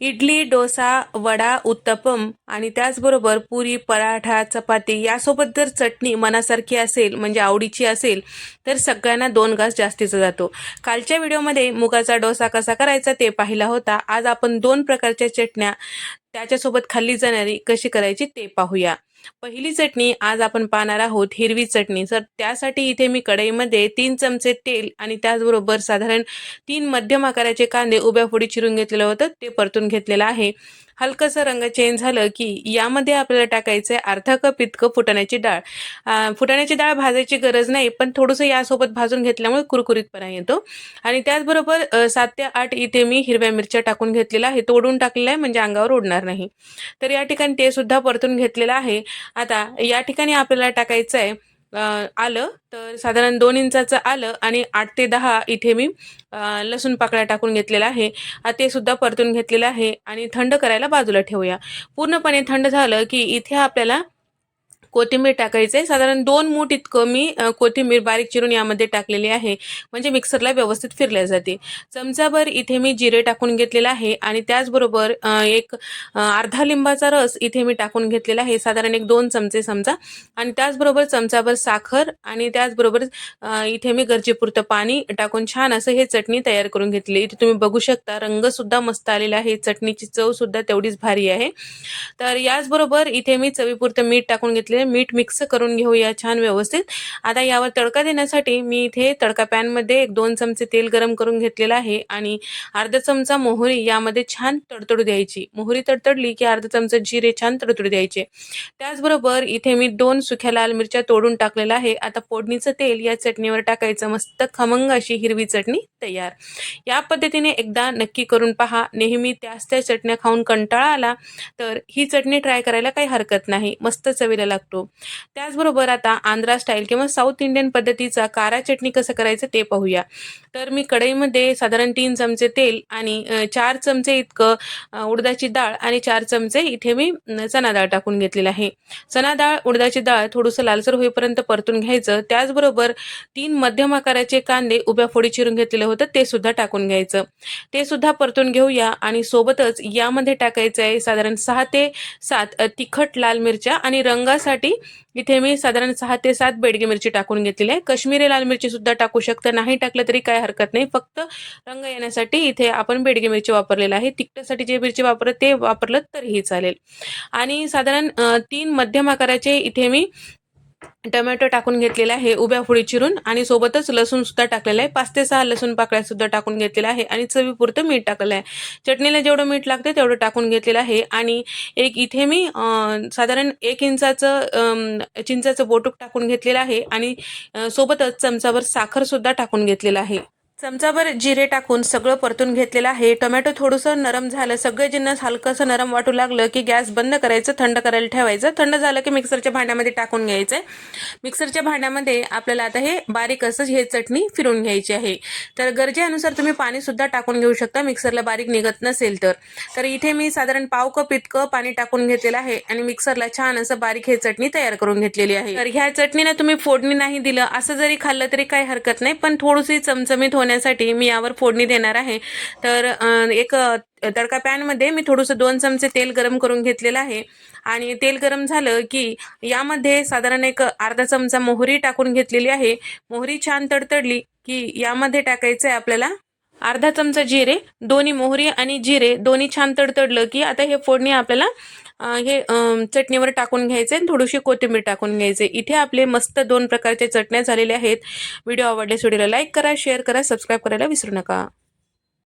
इडली डोसा वडा उत्तपम आणि त्याचबरोबर पुरी पराठा चपाती यासोबत जर चटणी मनासारखी असेल म्हणजे आवडीची असेल तर सगळ्यांना दोन घास जास्तीचा जातो. कालच्या व्हिडिओमध्ये मुगाचा डोसा कसा करायचा ते पाहिला होता. आज आपण दोन प्रकारच्या चटण्या त्याच्यासोबत खाल्ली जाणारी कशी करायची ते पाहूया. पहिली चटणी आज आपण पाहणार आहोत हिरवी चटणी. तर त्यासाठी इथे मी कढईमध्ये तीन चमचे तेल आणि त्याचबरोबर साधारण तीन मध्यम आकाराचे कांदे उभ्या फोडी चिरून घेतलेलं होतं ते परतून घेतलेलं आहे. हलकंसं रंग चेंज झालं की यामध्ये आपल्याला टाकायचं आहे अर्धा कप इतकं फुटाण्याची डाळ. फुटाण्याची डाळ भाजायची गरज नाही पण थोडंसं यासोबत भाजून घेतल्यामुळे कुरकुरीतपणा येतो. आणि त्याचबरोबर सात ते आठ इथे मी हिरव्या मिरच्या टाकून घेतलेला आहे तोडून टाकलेलं आहे म्हणजे अंगावर उडणार नाही. तर या ठिकाणी ते सुद्धा परतून घेतलेलं आहे. आता या ठिकाणी आपल्याला टाकायचं आहे आलं तर साधारण दोन इंचाचं आलं आणि आठ ते दहा इथे मी लसूण पाकळ्या टाकून घेतलेला आहे. ते सुद्धा परतून घेतलेलं आहे आणि थंड करायला बाजूला ठेवूया. पूर्णपणे थंड झालं की इथे आपल्याला कोथिंबीर टाकायचे साधारण दोन मूठ इतकं मी कोथिंबीर बारीक चिरून यामध्ये टाकलेली आहे. म्हणजे मिक्सरला व्यवस्थित फिरल्या जाते. चमचाभर इथे मी जिरे टाकून घेतलेला आहे आणि त्याचबरोबर एक अर्धा लिंबाचा रस इथे मी टाकून घेतलेला आहे. साधारण एक दोन चमचे समजा. आणि त्याचबरोबर चमचाभर साखर आणि त्याचबरोबर इथे मी गरजेपुरतं पाणी टाकून छान असं हे चटणी तयार करून घेतली. इथे तुम्ही बघू शकता रंगसुद्धा मस्त आलेला आहे. चटणीची चवसुद्धा तेवढीच भारी आहे. तर याचबरोबर इथे मी चवीपुरतं मीठ टाकून घेतले मीठ मिक्स करून घेऊया छान व्यवस्थित. आता यावर तडका देण्यासाठी मी इथे तडका पॅनमध्ये एक दोन चमचे तेल गरम करून घेतलेलं आहे आणि अर्धा चमचा मोहरी यामध्ये छान तडतडू द्यायची. मोहरी तडतडली की अर्धा चमचा जिरे छान तडतडू द्यायचे. त्याचबरोबर इथे मी दोन सुख्या लाल मिरच्या तोडून टाकलेल्या आहे. आता फोडणीचं तेल या चटणीवर टाकायचं. मस्त खमंग अशी हिरवी चटणी तयार. या पद्धतीने एकदा नक्की करून पहा. नेहमी त्याच त्या चटण्या खाऊन कंटाळा आला तर ही चटणी ट्राय करायला काही हरकत नाही. मस्त चवीला लागतो. त्याचबरोबर आता आंध्रा स्टाईल किंवा साऊथ इंडियन पद्धतीचा कारा चटणी कसं करायचं ते पाहूया. तर मी कढईमध्ये साधारण तीन चमचे तेल आणि चार चमचे इतकं उडदाची डाळ आणि चार चमचे इथे मी चना डाळ टाकून घेतलेलं आहे. चना डाळ उडदाची डाळ थोडंसं लालसर होईपर्यंत परतून घ्यायचं. त्याचबरोबर तीन मध्यम आकाराचे कांदे उभ्या फोडी चिरून घेतलेलं होतं ते सुद्धा टाकून घ्यायचं. ते सुद्धा परतून घेऊया आणि सोबतच यामध्ये टाकायचं आहे साधारण सहा ते सात तिखट लाल मिरच्या आणि रंगासाठी इथे मी साधारण सहा ते सात बेडगी मिरची टाकून घेतलेली आहे. काश्मीरी लाल मिरची सुद्धा टाकू शकता. नाही टाकलं तरी काय हरकत नाही. फक्त रंग येण्यासाठी इथे आपण बेडगी मिरची वापरलेलं आहे. तिखटासाठी जे मिरची वापरत ते वापरलं तरीही चालेल. आणि साधारण तीन मध्यम आकाराचे इथे मी टोमॅटो टाकून घेतलेला आहे उभ्या फोडी चिरून आणि सोबतच लसूण सुद्धा टाकलेलं आहे. पाच ते सहा लसूण पाकळ्या सुद्धा टाकून घेतलेला आहे आणि चवीपुरतं मीठ टाकलेलं आहे. चटणीला जेवढं मीठ लागतं तेवढं टाकून घेतलेलं आहे आणि एक इथे मी साधारण एक इंचाचं चिंचाचं बोटूक टाकून घेतलेलं आहे आणि सोबतच चमचाभर साखर सुद्धा टाकून घेतलेलं आहे. चमचाभर जिरे टाकून सगळं परतून घेतलेलं आहे. टोमॅटो थोडंसं नरम झालं. सगळं जिन्नस हलकंसं नरम वाटू लागलं की गॅस बंद करायचं थंड करायला ठेवायचं. थंड झालं की मिक्सरच्या भांड्यामध्ये टाकून घ्यायचं. आहे मिक्सरच्या भांड्यामध्ये आपल्याला आता हे बारीक असं हे चटणी फिरून घ्यायची आहे. तर गरजेनुसार तुम्ही पाणी सुद्धा टाकून घेऊ शकता. मिक्सरला बारीक निघत नसेल तर. तर इथे मी साधारण पाव कप इतकं पाणी टाकून घेतलेलं आहे आणि मिक्सरला छान असं बारीक हे चटणी तयार करून घेतलेली आहे. तर ह्या चटणीला तुम्ही फोडणी नाही दिलं. असं जरी खाल्लं तरी काही हरकत नाही पण थोडीशी चमचमीत होण्यासाठी मी यावर फोडणी देणार आहे. तर एक तडका पॅनमध्ये मी थोडंसं दोन चमचे तेल गरम करून घेतलेलं आहे. आणि तेल गरम झालं की यामध्ये साधारण एक अर्धा चमचा मोहरी टाकून घेतलेली आहे. मोहरी छान तडतडली की यामध्ये टाकायचं आहे आपल्याला अर्धा चमचा जिरे दोन्ही मोहरी आणि जिरे दोन्ही छान तडतडलं की आता हे फोडणी आपल्याला हे चटणीवर टाकून घ्यायचे आणि थोडीशी कोथिंबीर टाकून घ्यायचे. इथे आपले मस्त दोन प्रकारच्या चटण्या झालेल्या आहेत. व्हिडिओ आवडल्यास व्हिडिओला लाईक करा शेअर करा सबस्क्राईब करायला विसरू नका.